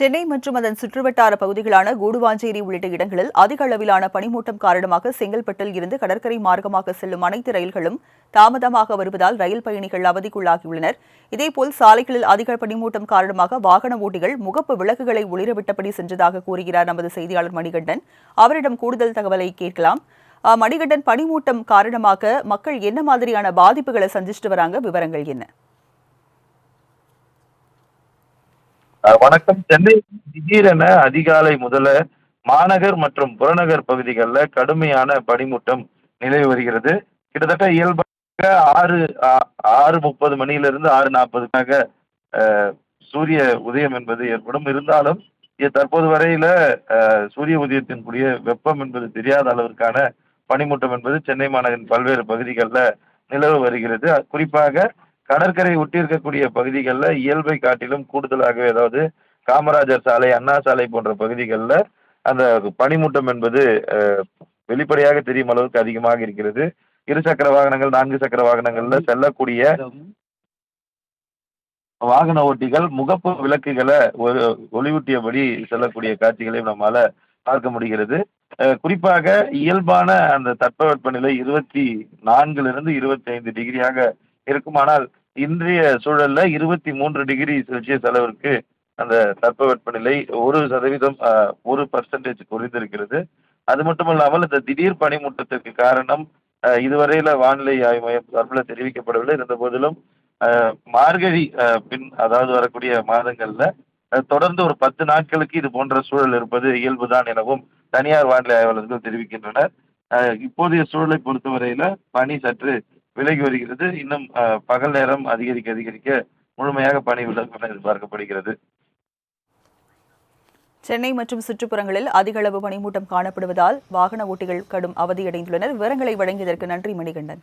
சென்னை மற்றும் அதன் சுற்றுவட்டார பகுதிகளான கூடுவாஞ்சேரி உள்ளிட்ட இடங்களில் அதிக அளவிலான பனிமூட்டம் காரணமாக செங்கல்பட்டில் இருந்து கடற்கரை மார்க்கமாக செல்லும் அனைத்து ரயில்களும் தாமதமாக வருவதால் ரயில் பயணிகள் அவதிக்குள்ளாகியுள்ளனர். இதேபோல் சாலைகளில் அதிக பனிமூட்டம் காரணமாக வாகன ஓட்டிகள் முகப்பு விளக்குகளை ஒளிரவிட்டபடி சென்றதாக கூறுகிறார் நமது செய்தியாளர் மணிகண்டன். அவரிடம் கூடுதல் தகவலை கேட்கலாம். மணிகண்டன் பனிமூட்டம் காரணமாக மக்கள் என்ன மாதிரியான பாதிப்புகளை சந்திச்சுட்டு வராங்க? விவரங்கள் என்ன? வணக்கம். சென்னை திடீரென அதிகாலை முதல மாநகர் மற்றும் புறநகர் பகுதிகளில் கடுமையான பனிமூட்டம் நிலவி வருகிறது. கிட்டத்தட்ட இயல்பாக ஆறு ஆ- ஆறு முப்பது மணியிலிருந்து ஆறு நாற்பதுக்காக சூரிய உதயம் என்பது ஏற்படும். இருந்தாலும் இது தற்போது வரையில சூரிய உதயத்தின் கூடிய வெப்பம் என்பது தெரியாத அளவிற்கான பனிமூட்டம் என்பது சென்னை மாநகரின் பல்வேறு பகுதிகளில் நிலவு வருகிறது. குறிப்பாக கடற்கரை ஒட்டி இருக்கக்கூடிய பகுதிகளில் இயல்பை காட்டிலும் கூடுதலாகவே அதாவது காமராஜர் சாலை அண்ணா சாலை போன்ற பகுதிகளில் அந்த பனிமூட்டம் என்பது வெளிப்படையாக தெரியும் அளவுக்கு அதிகமாக இருக்கிறது. இருசக்கர வாகனங்கள் நான்கு சக்கர வாகனங்கள்ல செல்லக்கூடிய வாகன ஓட்டிகள் முகப்பு விளக்குகளை ஒரு ஒளிவூட்டியபடி செல்லக்கூடிய காட்சிகளையும் நம்மால பார்க்க முடிகிறது. குறிப்பாக இயல்பான அந்த தட்பவெப்பநிலை இருபத்தி நான்கிலிருந்து இருபத்தி ஐந்து டிகிரியாக இருக்குமானால் இன்றைய சூழல்ல இருபத்தி மூன்று டிகிரி செல்சியஸ் அளவிற்கு அந்த தட்பவெப்பநிலை ஒரு சதவீதம் ஒரு பர்சன்டேஜ் குறைந்திருக்கிறது. அது மட்டுமல்லாமல் இந்த திடீர் பனிமூட்டத்திற்கு காரணம் இதுவரையில வானிலை ஆய்வு மையம் சார்பில் தெரிவிக்கப்படவில்லை. இருந்த போதிலும் மார்கழி பின் அதாவது வரக்கூடிய மாதங்கள்ல தொடர்ந்து ஒரு பத்து நாட்களுக்கு இது போன்ற சூழல் இருப்பது இயல்புதான் எனவும் தனியார் வானிலை ஆய்வாளர்கள் தெரிவிக்கின்றனர். இப்போதைய சூழலை பொறுத்தவரையில பனி சற்று விலகி வருகிறது. இன்னும் அஹ், பகல் நேரம் அதிகரிக்க அதிகரிக்க முழுமையாக பணி விலகும் என எதிர்பார்க்கப்படுகிறது சென்னை மற்றும் சுற்றுப்புறங்களில் அதிக அளவு பனிமூட்டம் காணப்படுவதால் வாகன ஓட்டிகள் கடும் அவதியடைந்துள்ளனர். விவரங்களை வழங்கியதற்கு நன்றி மணிகண்டன்.